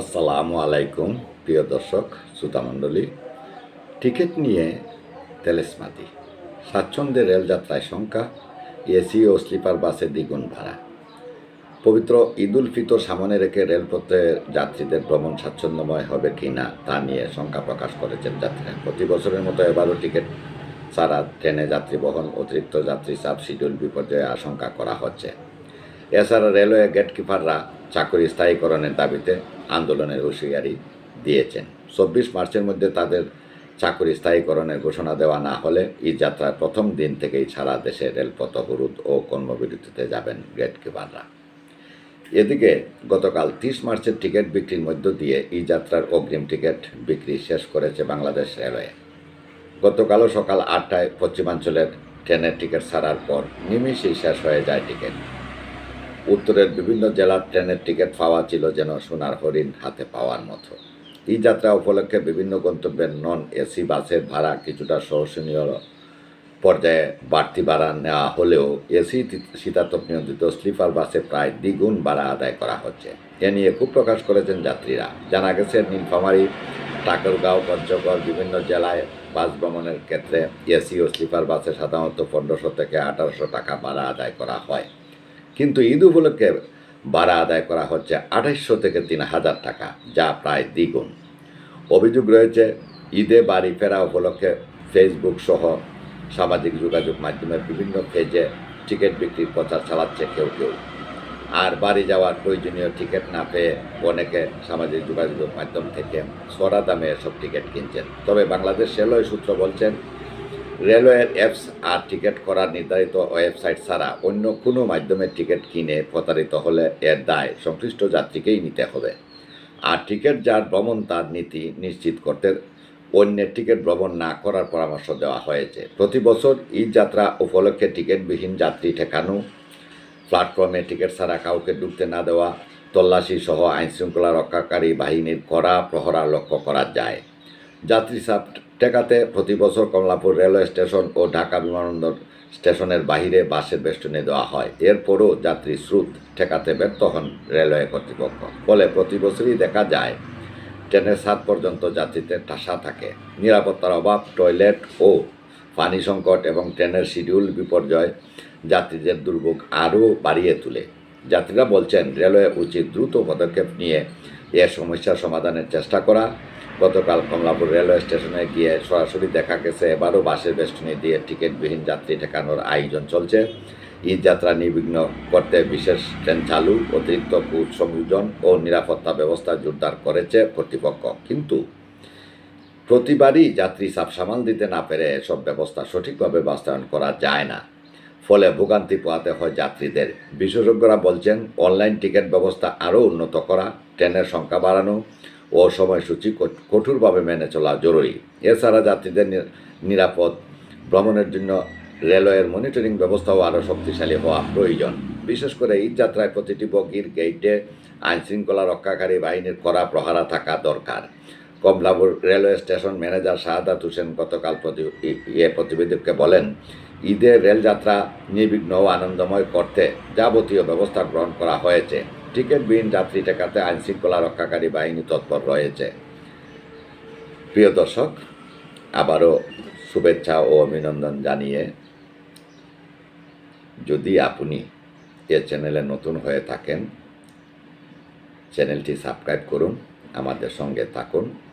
আসসালামু আলাইকুম, প্রিয় দর্শক শ্রোতামণ্ডলী টিকিট নিয়ে তেলেসমাতি স্বাচ্ছন্দ্যে রেলযাত্রায় সংখ্যা এসি ও স্লিপার বাসে দ্বিগুণ ভাড়া। পবিত্র ঈদুল ফিতর সামনে রেখে রেলপথে যাত্রীদের ভ্রমণ স্বাচ্ছন্দ্যময় হবে কি না, তা নিয়ে শঙ্কা প্রকাশ করেছেন যাত্রীরা। প্রতি বছরের মতো এবারও টিকিট ছাড়া ট্রেনে যাত্রী বহন, অতিরিক্ত যাত্রী চাপ, শিডিউল বিপর্যয়ে আশঙ্কা করা হচ্ছে। এছাড়া রেলওয়ে গেটকিপাররা চাকরি স্থায়ীকরণের দাবিতে আন্দোলনের হুঁশিয়ারি দিয়েছেন। চব্বিশ মার্চের মধ্যে তাদের চাকরি স্থায়ীকরণের ঘোষণা দেওয়া না হলে এই যাত্রার প্রথম দিন থেকেই সারা দেশে রেলপথ অবরোধ ও কর্মবিরতিতে যাবেন গেটকিপাররা। এদিকে গতকাল তিরিশ মার্চের টিকিট বিক্রির মধ্য দিয়ে এই যাত্রার অগ্রিম টিকিট বিক্রি শেষ করেছে বাংলাদেশ রেলওয়ে। গতকালও সকাল আটটায় পশ্চিমাঞ্চলের ট্রেনের টিকিট ছাড়ার পর নিমেষেই শেষ হয়ে যায় টিকিট। উত্তরের বিভিন্ন জেলার ট্রেনের টিকিট পাওয়া ছিল যেন সোনার হরিণ হাতে পাওয়ার মতো। এই যাত্রা উপলক্ষে বিভিন্ন গন্তব্যের নন এসি বাসের ভাড়া কিছুটা সহসনীয় পর্যায়ে বাড়তি ভাড়া নেওয়া হলেও এসি শীতাতপ নিয়ন্ত্রিত স্লিপার বাসে প্রায় দ্বিগুণ ভাড়া আদায় করা হচ্ছে। এ নিয়ে খুব প্রকাশ করেছেন যাত্রীরা। জানা গেছে, নীলফামারী, ঠাকুরগাঁও, পঞ্চগড়, বিভিন্ন জেলায় বাস ভ্রমণের ক্ষেত্রে এসি ও স্লিপার বাসে সাধারণত পনেরোশো থেকে আঠারোশো টাকা ভাড়া আদায় করা হয়। কিন্তু ঈদ উপলক্ষে ভাড়া আদায় করা হচ্ছে আঠাইশশো থেকে তিন হাজার টাকা, যা প্রায় দ্বিগুণ। অভিযোগ রয়েছে, ঈদে বাড়ি ফেরা উপলক্ষে ফেসবুক সহ সামাজিক যোগাযোগ মাধ্যমের বিভিন্ন পেজে টিকিট বিক্রির প্রচার চালাচ্ছে কেউ কেউ। আর বাড়ি যাওয়ার প্রয়োজনীয় টিকিট না পেয়ে অনেকে সামাজিক যোগাযোগ মাধ্যম থেকে সরা দামে এসব টিকিট কিনছেন। তবে বাংলাদেশ রেলওয়ে সূত্র বলছেন রেলওয়ের অ্যাপস আর টিকিট করার নির্ধারিত ওয়েবসাইট ছাড়া অন্য কোনো মাধ্যমে টিকিট কিনে প্রতারিত হলে এর দায় সংশ্লিষ্ট যাত্রীকেই নিতে হবে। আর টিকিট যার ভ্রমণ তার নীতি নিশ্চিত করতে অন্যের টিকিট ভ্রমণ না করার পরামর্শ দেওয়া হয়েছে। প্রতি বছর ঈদ যাত্রা উপলক্ষে টিকিটবিহীন যাত্রী ঠেকানো, প্ল্যাটফর্মে টিকিট ছাড়া কাউকে ঢুকতে না দেওয়া, তল্লাশি সহ আইনশৃঙ্খলা রক্ষাকারী বাহিনীর কড়া প্রহরা লক্ষ্য করা যায়। যাত্রী চাপ ঠেকাতে প্রতি বছর কমলাপুর রেলওয়ে স্টেশন ও ঢাকা বিমানবন্দর স্টেশনের বাহিরে বাসের বেষ্টনী দেওয়া হয়। এরপরও যাত্রী স্রোত ঠেকাতে ব্যর্থ হন রেলওয়ে কর্তৃপক্ষ। ফলে প্রতি বছরই দেখা যায় ট্রেনের সাত পর্যন্ত যাত্রীদের ঠাসা থাকে। নিরাপত্তার অভাব, টয়লেট ও পানি সংকট এবং ট্রেনের শিডিউল বিপর্যয় যাত্রীদের দুর্ভোগ আরও বাড়িয়ে তোলে। যাত্রীরা বলছেন, রেলওয়ে উচিত দ্রুত পদক্ষেপ নিয়ে এ সমস্যার সমাধানের চেষ্টা করা। গতকাল কমলাপুর রেলওয়ে স্টেশনে গিয়ে সরাসরি দেখা গেছে, এবারও বাসের বেষ্টনী দিয়ে টিকিটবিহীন যাত্রী ঠেকানোর আয়োজন চলছে। ঈদ যাত্রা নির্বিঘ্ন করতে বিশেষ ট্রেন চালু, অতিরিক্ত কোচ সংযোজন ও নিরাপত্তা ব্যবস্থা জোরদার করেছে কর্তৃপক্ষ। কিন্তু প্রতিবারই যাত্রী চাপ সামাল দিতে না পেরে এসব ব্যবস্থা সঠিকভাবে বাস্তবায়ন করা যায় না। ফলে ভোগান্তি পোহাতে হয় যাত্রীদের। বিশেষজ্ঞরা বলছেন, অনলাইন টিকিট ব্যবস্থা আরও উন্নত করা, ট্রেনের সংখ্যা বাড়ানো ও সময়সূচি কঠোরভাবে মেনে চলা জরুরি। এছাড়া যাত্রীদের নিরাপদ ভ্রমণের জন্য রেলওয়ের মনিটরিং ব্যবস্থাও আরও শক্তিশালী হওয়া প্রয়োজন। বিশেষ করে ঈদ যাত্রায় প্রতিটি বগির গেইটে আইনশৃঙ্খলা রক্ষাকারী বাহিনীর কড়া প্রহারা থাকা দরকার। Kamalapur railway station manager Shahadat Hossain গতকাল ইয়ে প্রতিবেদককে বলেন ঈদের রেলযাত্রা নির্বিঘ্ন ও আনন্দময় করতে যাবতীয় ব্যবস্থা গ্রহণ করা হয়েছে। টিকিটবিহীন যাত্রী ঠেকাতে আইনশৃঙ্খলা রক্ষাকারী বাহিনী তৎপর রয়েছে। প্রিয় দর্শক, আবারও শুভেচ্ছা ও অভিনন্দন জানিয়ে যদি আপনি এ চ্যানেলে নতুন হয়ে থাকেন, চ্যানেলটি সাবস্ক্রাইব করুন, আমাদের সঙ্গে থাকুন।